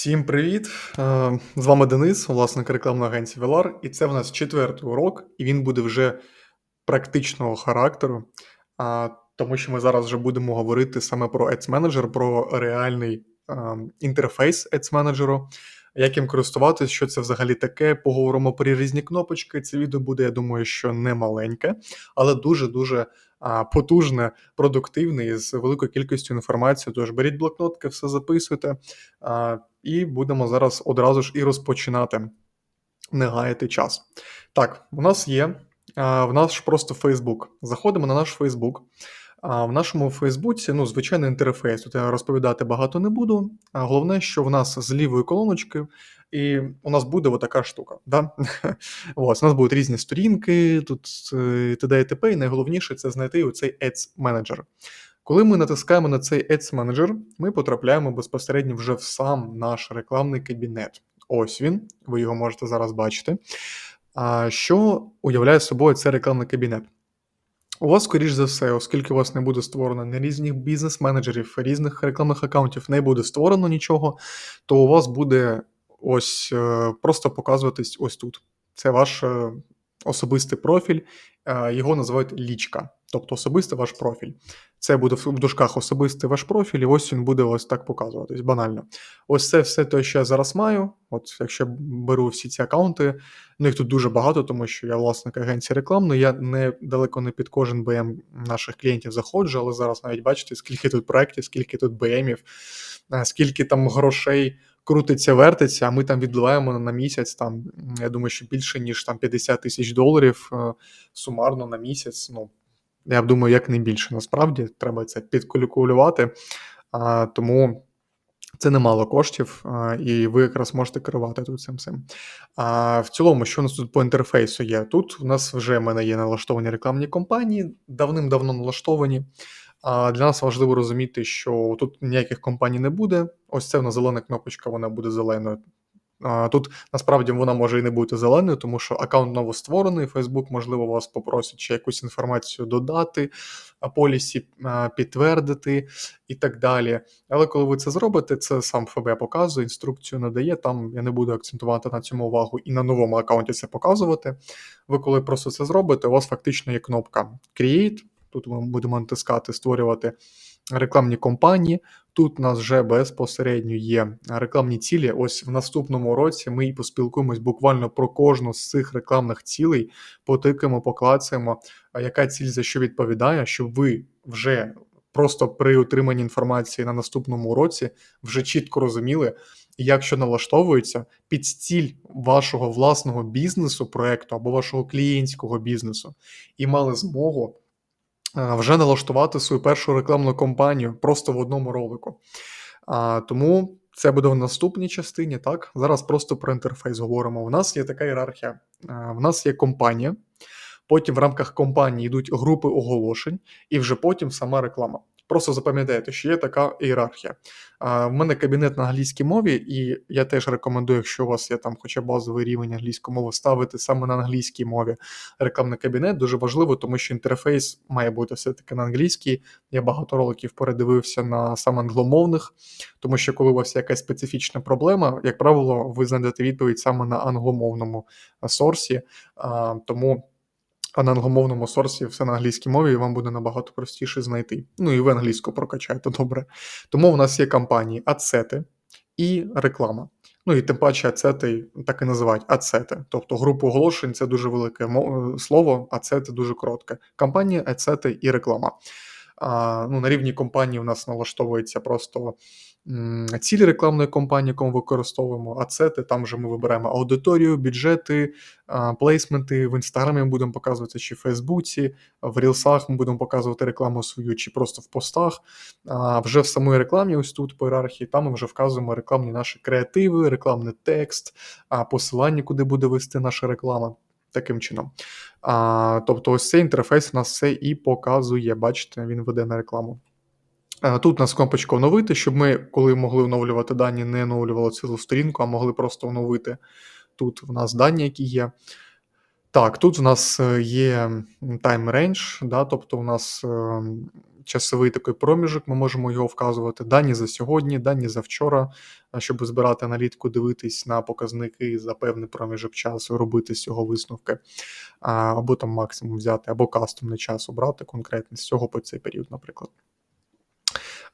Всім привіт! Е, з вами Денис, власник рекламної агенції Velar, і це в нас четвертий урок, і він буде вже практичного характеру, тому що ми зараз вже будемо говорити саме про Ads Manager, про реальний інтерфейс Ads Manager, як їм користуватись, що це взагалі таке. Поговоримо про різні кнопочки. Це відео буде, я думаю, що не маленьке, але дуже-дуже потужне, продуктивне і з великою кількістю інформації. Тож беріть блокнотки, все записуйте. І будемо зараз одразу ж і розпочинати не гаяти час. Так, у нас є в нас просто Facebook. Заходимо на наш Facebook. А в нашому Фейсбуці, ну, звичайний інтерфейс. Тут я розповідати багато не буду. А головне, що в нас з лівої колоночки, і у нас буде отака штука. Да? Ось, у нас будуть різні сторінки, тут е, т.д. і т.п. І найголовніше це знайти оцей Ads Manager. Коли ми натискаємо на цей Ads Manager, ми потрапляємо безпосередньо вже в сам наш рекламний кабінет. Ось він, ви його можете зараз бачити. А Що уявляє собою цей рекламний кабінет? У вас, скоріш за все, оскільки у вас не буде створено ні різних бізнес-менеджерів, різних рекламних аккаунтів, не буде створено нічого, то у вас буде ось е, просто показуватись ось тут. Це ваш е, особистий профіль, е, його називають лічка, тобто особистий ваш профіль. Це буде в дужках особистий ваш профіль, і ось він буде ось так показуватись, банально. Ось це все те, що я зараз маю. От якщо беру всі ці аккаунти, ну їх тут дуже багато, тому що я власник агенції рекламної, я не далеко не під кожен БМ наших клієнтів заходжу, але зараз навіть бачите, скільки тут проєктів, скільки тут БМів, е, скільки там грошей крутиться, вертиться, а ми там відливаємо на місяць. Там я думаю, що більше ніж там 50 тисяч доларів е, сумарно на місяць. Ну я думаю, як не більше насправді треба це підкалькулювати. А, Тому це немало коштів, а, і ви якраз можете керувати тут цим цим. А в цілому, що у нас тут по інтерфейсу є? Тут у нас вже в мене є налаштовані рекламні компанії, давним-давно налаштовані. А Для нас важливо розуміти, що тут ніяких компаній не буде. Ось це в нас зелена кнопочка, вона буде зеленою. Тут насправді вона може і не бути зеленою, тому що аккаунт новостворений, Facebook, можливо, вас попросить ще якусь інформацію додати, полісі підтвердити і так далі. Але коли ви це зробите, це сам ФБ показує, інструкцію надає. Там я не буду акцентувати на цьому увагу і на новому аккаунті це показувати. Ви коли просто це зробите, у вас фактично є кнопка Create. Тут ми будемо натискати, створювати рекламні компанії. Тут у нас вже безпосередньо є рекламні цілі. Ось в наступному році ми і поспілкуємось буквально про кожну з цих рекламних цілей, потикаємо, поклацаємо, яка ціль за що відповідає, щоб ви вже просто при отриманні інформації на наступному році вже чітко розуміли, як що налаштовується під ціль вашого власного бізнесу, проекту або вашого клієнтського бізнесу, і мали змогу вже налаштувати свою першу рекламну кампанію просто в одному ролику. А, Тому це буде в наступній частині. Так, зараз просто про інтерфейс говоримо. У нас є така ієрархія. В нас є компанія, потім в рамках компанії йдуть групи оголошень, і вже потім сама реклама. Просто запам'ятайте, що є така ієрархія. В мене кабінет на англійській мові, і я теж рекомендую, якщо у вас є там хоча базовий рівень англійської мови, ставити саме на англійській мові рекламний кабінет. Дуже важливо, тому що інтерфейс має бути все-таки на англійській. Я багато роликів передивився на саме англомовних, тому що коли у вас якась специфічна проблема, як правило, ви знайдете відповідь саме на англомовному сорсі. Тому а на англомовному сорсі все на англійській мові, і вам буде набагато простіше знайти. Ну і ви англійську прокачаєте добре. Тому в нас є кампанії ацети і реклама. Ну і тим паче ацети так і називають ацети. Тобто групу оголошень це дуже велике слово, ацети дуже коротке. Кампанії, ацети і реклама. А, ну, На рівні компанії у нас налаштовується просто цілі рекламної кампанії, яку ми використовуємо, ацети, там вже ми вибираємо аудиторію, бюджети, плейсменти. В інстаграмі ми будемо показувати, чи в Фейсбуці, в Рілсах ми будемо показувати рекламу свою, чи просто в постах. А Вже в самій рекламі, ось тут по ієрархії, там ми вже вказуємо рекламні наші креативи, рекламний текст, посилання, куди буде вести наша реклама. Таким чином. А, Тобто, ось цей інтерфейс у нас все і показує. Бачите, він веде на рекламу. Тут у нас кнопочка оновити, щоб ми, коли могли оновлювати дані, не оновлювали цілу сторінку, а могли просто оновити тут в нас дані, які є. Так, тут у нас е, є time range, да, тобто у нас ем, часовий такий проміжок, ми можемо його вказувати. Дані за сьогодні, дані за вчора, щоб збирати аналітику, дивитись на показники за певний проміжок часу, робити з цього висновки, або там максимум взяти, або кастомний час обрати конкретно з цього по цей період, наприклад.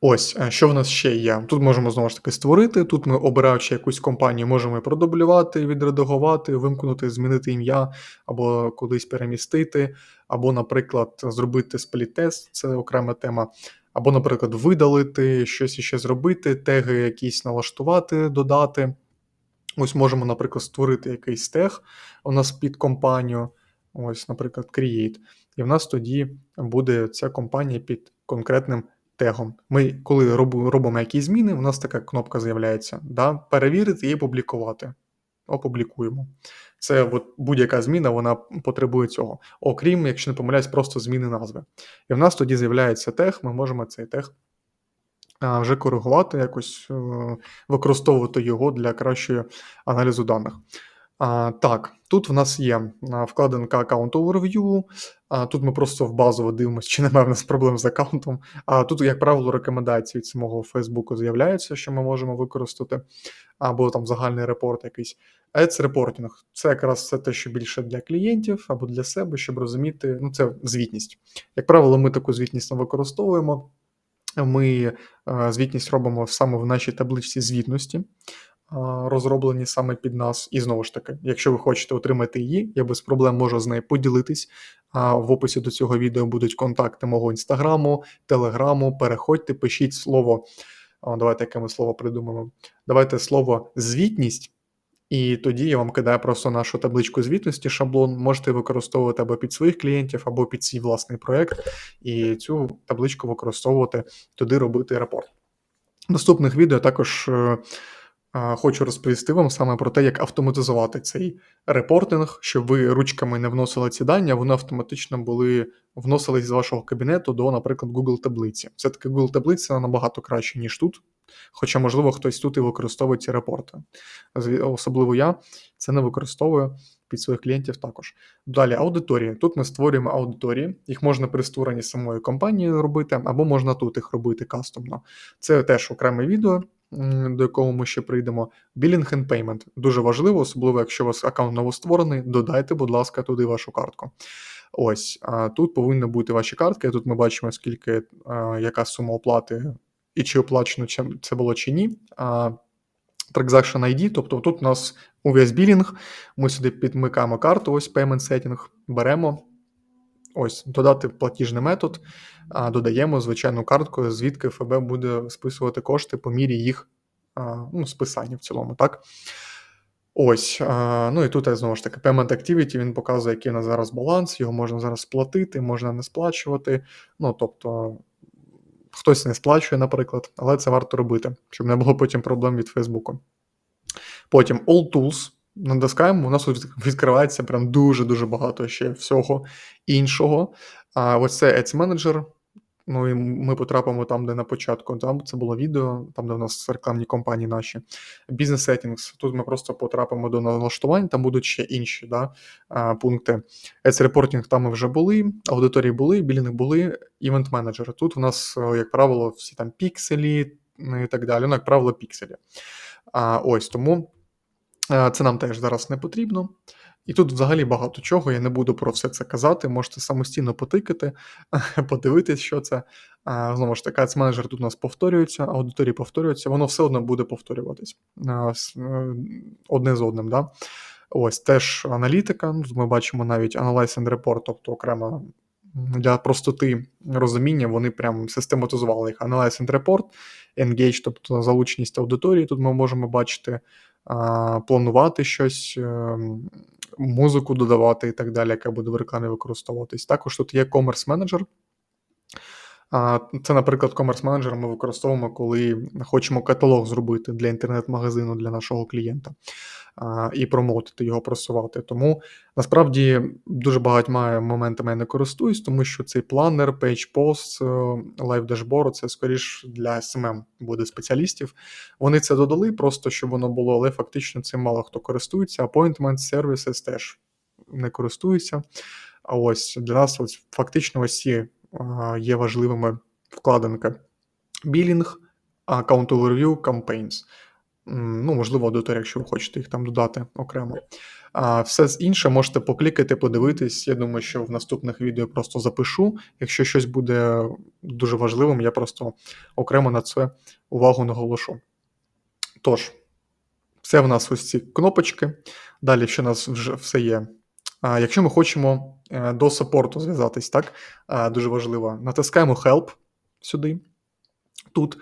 Ось, е, що в нас ще є? Тут можемо знову ж таки створити. Тут ми, обираючи якусь компанію, можемо продублювати, відредагувати, вимкнути, змінити ім'я, або кудись перемістити, або, наприклад, зробити спліт-тест, це окрема тема. Або, наприклад, видалити, щось іще зробити, теги якісь налаштувати, додати. Ось можемо, наприклад, створити якийсь тег у нас під компанію. Ось, наприклад, Create. І в нас тоді буде ця компанія під конкретним тегом. Ми, коли робимо якісь зміни, у нас така кнопка з'являється. да, Перевірити і опублікувати. Опублікуємо. Це от будь-яка зміна, вона потребує цього. Окрім, якщо не помиляюсь, просто зміни назви. І в нас тоді з'являється тег, ми можемо цей тег вже коригувати, якось е, використовувати його для кращого аналізу даних. А, Так, тут в нас є вкладинка Account Overview. А, Тут ми просто в базово дивимося, чи немає в нас проблем з аккаунтом. А тут, як правило, рекомендації від самого Фейсбуку з'являються, що ми можемо використати, або там загальний репорт якийсь. Ads Reporting – це якраз все те, що більше для клієнтів або для себе, щоб розуміти, ну це звітність. Як правило, ми таку звітність не використовуємо. Ми звітність робимо саме в нашій табличці звітності розроблені саме під нас. І знову ж таки, якщо ви хочете отримати її, я без проблем можу з нею поділитись. В описі до цього відео будуть контакти мого інстаграму, телеграму. Переходьте, пишіть слово. Давайте яке ми слово придумаємо. Давайте слово звітність. І тоді я вам кидаю просто нашу табличку звітності, шаблон. Можете використовувати або під своїх клієнтів, або під свій власний проект, і цю табличку використовувати туди робити репорт. Наступних відео також е, Хочу розповісти вам саме про те, як автоматизувати цей репортинг, щоб ви ручками не вносили ці дані, а вони автоматично були вносились з вашого кабінету до, наприклад, Google таблиці. Все-таки Google таблиця набагато краще, ніж тут. Хоча, можливо, хтось тут і використовує ці репорти. Особливо я це не використовую під своїх клієнтів також. Далі аудиторії. Тут ми створюємо аудиторії, їх можна при створенні самої компанії робити, або можна тут їх робити кастомно. Це теж окреме відео до якого ми ще прийдемо. Billing and Payment. Дуже важливо, особливо, якщо у вас аккаунт новостворений, додайте, будь ласка, туди вашу картку. Ось, а тут повинні бути ваші картки. Тут ми бачимо, скільки, а, яка сума оплати і чи оплачено це було чи ні. А, Transaction ID, тобто тут у нас увесь білінг, ми сюди підмикаємо карту, ось Payment Setting, беремо. Ось, додати платіжний метод, додаємо звичайну картку, звідки ФБ буде списувати кошти по мірі їх ну, списання в цілому. так. Ось, ну і тут знову ж таки Payment Activity, він показує, який у нас зараз баланс, його можна зараз сплатити, можна не сплачувати. Ну, тобто, хтось не сплачує, наприклад, але це варто робити, щоб не було потім проблем від Фейсбуку. Потім All Tools натискаємо, у нас відкривається прям дуже-дуже багато ще всього іншого. А ось це Ads Manager. Ну і ми потрапимо там, де на початку. Там це було відео, там де в нас рекламні компанії наші. Business Settings. Тут ми просто потрапимо до налаштувань, там будуть ще інші да, пункти. Ads Reporting там ми вже були, аудиторії були, білінг були, Event Manager. Тут у нас, як правило, всі там пікселі ну, і так далі. Ну, як правило, пікселі. А, Ось тому Е, це нам теж зараз не потрібно. І тут взагалі багато чого, я не буду про все це казати. Можете самостійно потикати, подивитись, що це. Знову ж таки, менеджер тут у нас повторюється, аудиторії повторюються, воно все одно буде повторюватись е, одне з одним. Да? Ось теж аналітика. Ми бачимо навіть Analyze and Report, тобто окремо для простоти розуміння, вони прям систематизували їх. Analyze and Report, Engage, тобто залученість аудиторії. Тут ми можемо бачити планувати щось, ем, музику додавати і так далі, яка буде в рекламі використовуватись. Також тут є Commerce Manager. Це, наприклад, Commerce Manager ми використовуємо, коли хочемо каталог зробити для інтернет-магазину для нашого клієнта і промоутити його, просувати. Тому насправді дуже багатьма моментами я не користуюсь, тому що цей планер, Page Post, Live Dashboard – це скоріш для SMM буде спеціалістів. Вони це додали, просто щоб воно було, але фактично цим мало хто користується. Appointment Services теж не користуються. А ось для нас ось фактично ось ці є важливими вкладинка Billing, Account Overview, Campaigns. Ну, можливо, аудиторія, якщо ви хочете їх там додати окремо. А все інше можете поклікати, подивитись. Я думаю, що в наступних відео просто запишу. Якщо щось буде дуже важливим, я просто окремо на це увагу наголошу. Тож, це в нас ось ці кнопочки. Далі, що у нас вже все є. Якщо ми хочемо е, до саппорту зв'язатись, так, дуже важливо, натискаємо Help сюди. Тут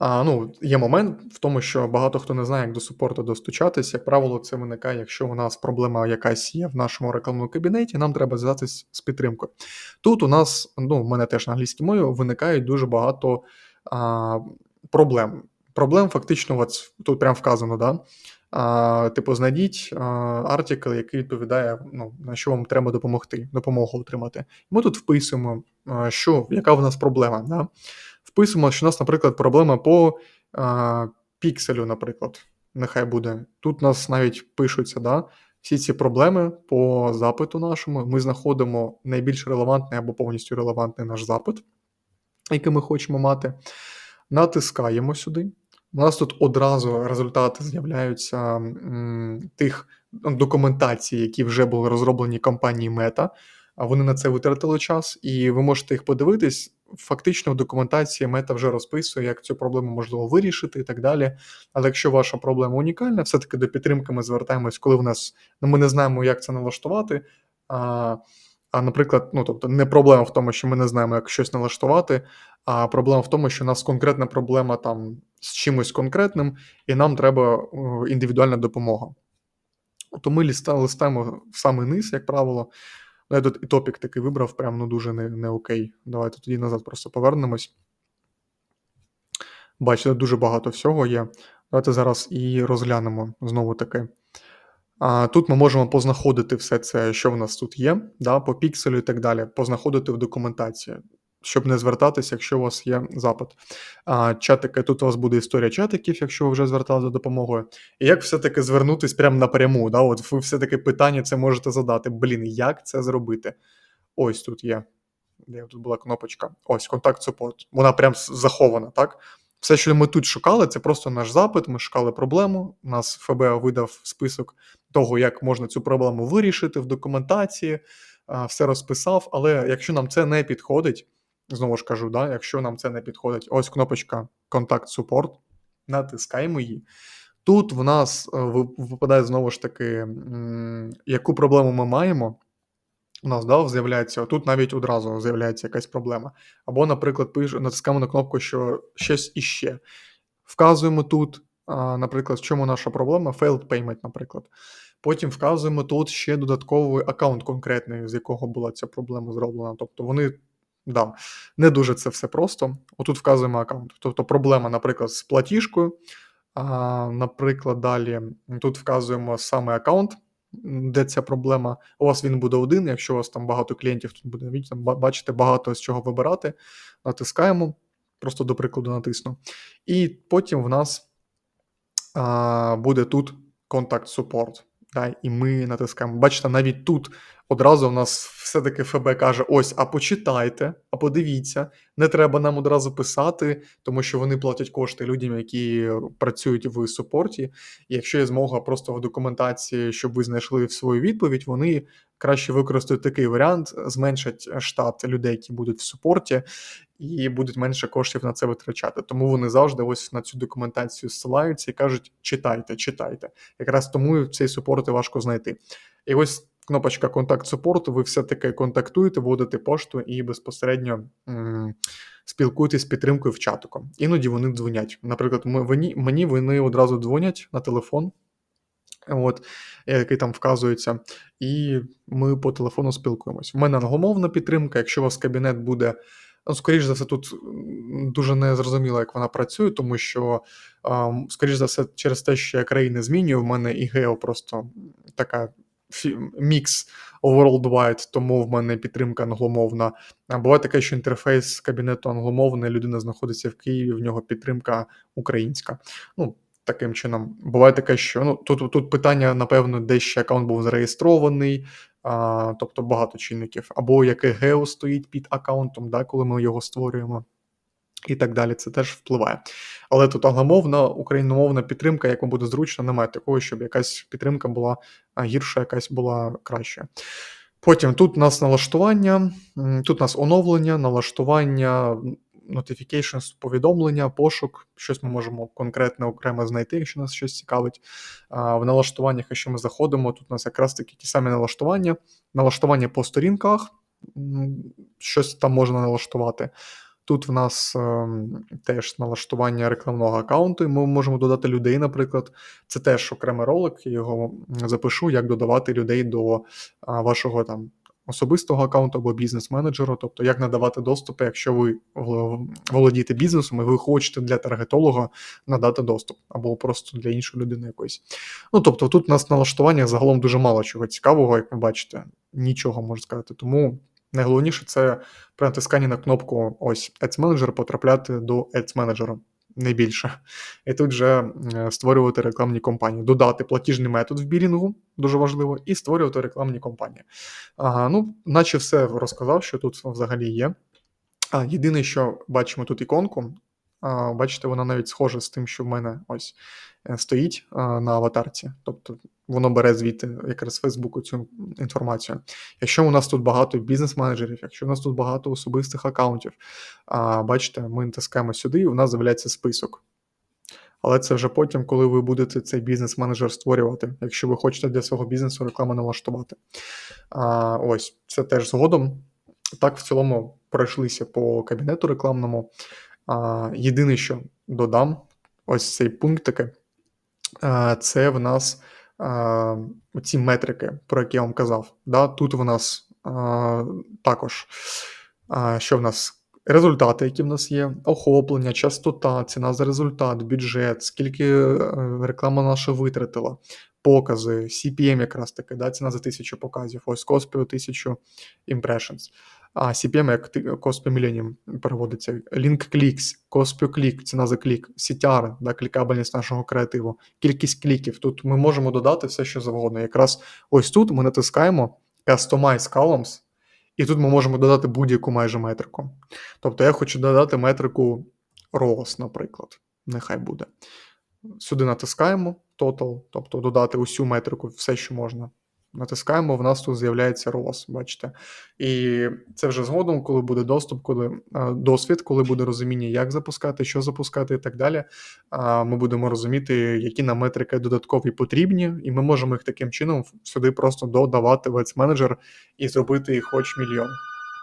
ну, є момент в тому, що багато хто не знає, як до супорту достучатись. Як правило, це виникає, якщо у нас проблема якась є в нашому рекламному кабінеті, нам треба зв'язатись з підтримкою. Тут у нас, ну, в мене теж на англійській мові виникають дуже багато а, проблем. Проблем фактично, от тут прям вказано, да? Типу, знайдіть а, артикл, який відповідає, ну, на що вам треба допомогти, допомогу отримати. Ми тут вписуємо, що, яка в нас проблема. Да? Вписуємо, що у нас, наприклад, проблема по а, пікселю, наприклад. Нехай буде. Тут нас навіть пишуться да, всі ці проблеми по запиту нашому. Ми знаходимо найбільш релевантний або повністю релевантний наш запит, який ми хочемо мати. Натискаємо сюди. У нас тут одразу результати з'являються тих документацій, які вже були розроблені компанією Meta. А вони на це витратили час, і ви можете їх подивитись. Фактично, в документації мета вже розписує, як цю проблему можливо вирішити і так далі. Але якщо ваша проблема унікальна, все-таки до підтримки ми звертаємось, коли в нас ну, ми не знаємо, як це налаштувати. А, а наприклад, ну тобто не проблема в тому, що ми не знаємо, як щось налаштувати, а проблема в тому, що у нас конкретна проблема там з чимось конкретним, і нам треба індивідуальна допомога. То ми листаємо в самий низ, як правило. Ну, я тут і топік такий вибрав, прям ну дуже не, не окей. Давайте тоді назад просто повернемось. Бачите, дуже багато всього є. Давайте зараз і розглянемо знову таки. А, Тут ми можемо познаходити все це, що в нас тут є, да, по пікселю і так далі, познаходити в документації щоб не звертатися, якщо у вас є запит. А, Чатики, тут у вас буде історія чатиків, якщо ви вже зверталися за допомогою. І як все-таки звернутися прямо напряму? Да? От ви все-таки питання це можете задати. Блін, як це зробити? Ось тут є. Де тут була кнопочка? Ось, контакт супорт. Вона прям захована, так? Все, що ми тут шукали, це просто наш запит. Ми шукали проблему. Нас ФБ видав список того, як можна цю проблему вирішити в документації, все розписав. Але якщо нам це не підходить, Знову ж кажу, да, якщо нам це не підходить, ось кнопочка Контакт Support, натискаємо її. Тут в нас е, випадає знову ж таки, яку проблему ми маємо. У нас да, з'являється, тут навіть одразу з'являється якась проблема. Або, наприклад, пиш, натискаємо на кнопку, що щось іще. Вказуємо тут, наприклад, в чому наша проблема, failed payment, наприклад. Потім вказуємо тут ще додатковий аккаунт конкретний, з якого була ця проблема зроблена. Тобто вони Да, не дуже це все просто. Отут вказуємо аккаунт. Тобто проблема, наприклад, з платіжкою. А, Наприклад, далі тут вказуємо саме аккаунт, де ця проблема. У вас він буде один. Якщо у вас там багато клієнтів, тут буде бачите, багато з чого вибирати. Натискаємо, просто до прикладу натисну. І потім в нас а, буде тут контакт support. Да, І ми натискаємо. Бачите, навіть тут одразу в нас все-таки ФБ каже: ось, а почитайте, а подивіться, не треба нам одразу писати, тому що вони платять кошти людям, які працюють в супорті. І якщо є змога просто в документації, щоб ви знайшли свою відповідь, вони краще використають такий варіант, зменшать штат людей, які будуть в супорті, і будуть менше коштів на це витрачати. Тому вони завжди ось на цю документацію ссилаються і кажуть: читайте, читайте. Якраз тому цей супорт важко знайти. І ось кнопочка контакт супорту, ви все-таки контактуєте, вводите пошту і безпосередньо м- спілкуєтесь з підтримкою в чатику. Іноді вони дзвонять. Наприклад, мені, мені вони одразу дзвонять на телефон. От, який там вказується, і ми по телефону спілкуємось. У мене англомовна підтримка. Якщо у вас кабінет буде, ну, скоріш за все, тут дуже незрозуміло, як вона працює, тому що, скоріш за все, через те, що я країни змінюю, в мене і гео просто така мікс worldwide, тому в мене підтримка англомовна. А буває таке, що інтерфейс кабінету англомовний, людина знаходиться в Києві, в нього підтримка українська. Ну, Таким чином, буває таке, що ну тут тут питання, напевно, де ще аккаунт був зареєстрований, а, тобто багато чинників, або яке гео стоїть під аккаунтом, да, коли ми його створюємо. і так далі. Це теж впливає. Але тут англомовна, україномовна підтримка, як буде зручно, немає такого, щоб якась підтримка була гірша, якась була краща. Потім тут у нас налаштування, тут у нас оновлення, налаштування, notifications, повідомлення, пошук. Щось ми можемо конкретне окремо знайти, якщо нас щось цікавить. В налаштуваннях, якщо ми заходимо, тут у нас якраз такі ті самі налаштування, налаштування по сторінках, щось там можна налаштувати. Тут в нас е, теж налаштування рекламного аккаунту, і ми можемо додати людей, наприклад. Це теж окремий ролик, я його запишу, як додавати людей до а, вашого там особистого аккаунту або бізнес-менеджеру, тобто як надавати доступи, якщо ви володієте бізнесом і ви хочете для таргетолога надати доступ, або просто для іншої людини якоїсь. Ну тобто, тут у нас налаштування загалом дуже мало чого цікавого, як ви бачите, нічого можна сказати. Тому. Найголовніше це при натисканні на кнопку ось Ads Manager потрапляти до Ads Manager, не більше. І тут вже створювати рекламні компанії, додати платіжний метод в білінгу, дуже важливо, і створювати рекламні компанії. Ага, ну, наче все розказав, що тут взагалі є. А, Єдине, що бачимо тут іконку. Бачите, вона навіть схожа з тим, що в мене ось е, стоїть на аватарці. Тобто воно бере звідти якраз з Фейсбуку цю інформацію. Якщо у нас тут багато бізнес-менеджерів, якщо у нас тут багато особистих аккаунтів, а, бачите, ми натискаємо сюди, і у нас з'являється список. Але це вже потім, коли ви будете цей бізнес-менеджер створювати, якщо ви хочете для свого бізнесу рекламу налаштувати. А, Ось, це теж згодом. Так, в цілому пройшлися по кабінету рекламному. А, Єдине, що додам, ось цей пункт таки, це в нас ці метрики, про які я вам казав. Да? Тут в нас також що в нас результати, які в нас є, охоплення, частота, ціна за результат, бюджет, скільки е, реклама наша витратила, покази, CPM якраз таки, да, ціна за тисячу показів, ось cost тисячу impressions. А CPM як cost per переводиться. Link clicks, cost ціна за клік, CTR, да, клікабельність нашого креативу, кількість кліків. Тут ми можемо додати все, що завгодно. Якраз ось тут ми натискаємо Customize Columns, і тут ми можемо додати будь-яку майже метрику. Тобто я хочу додати метрику ROAS, наприклад. Нехай буде. Сюди натискаємо Total, тобто додати усю метрику, все, що можна. Натискаємо, в нас тут з'являється ROS, бачите. І це вже згодом, коли буде доступ, коли досвід, коли буде розуміння, як запускати, що запускати і так далі. Ми будемо розуміти, які нам метрики додаткові потрібні, і ми можемо їх таким чином сюди просто додавати в менеджер і зробити їх хоч мільйон.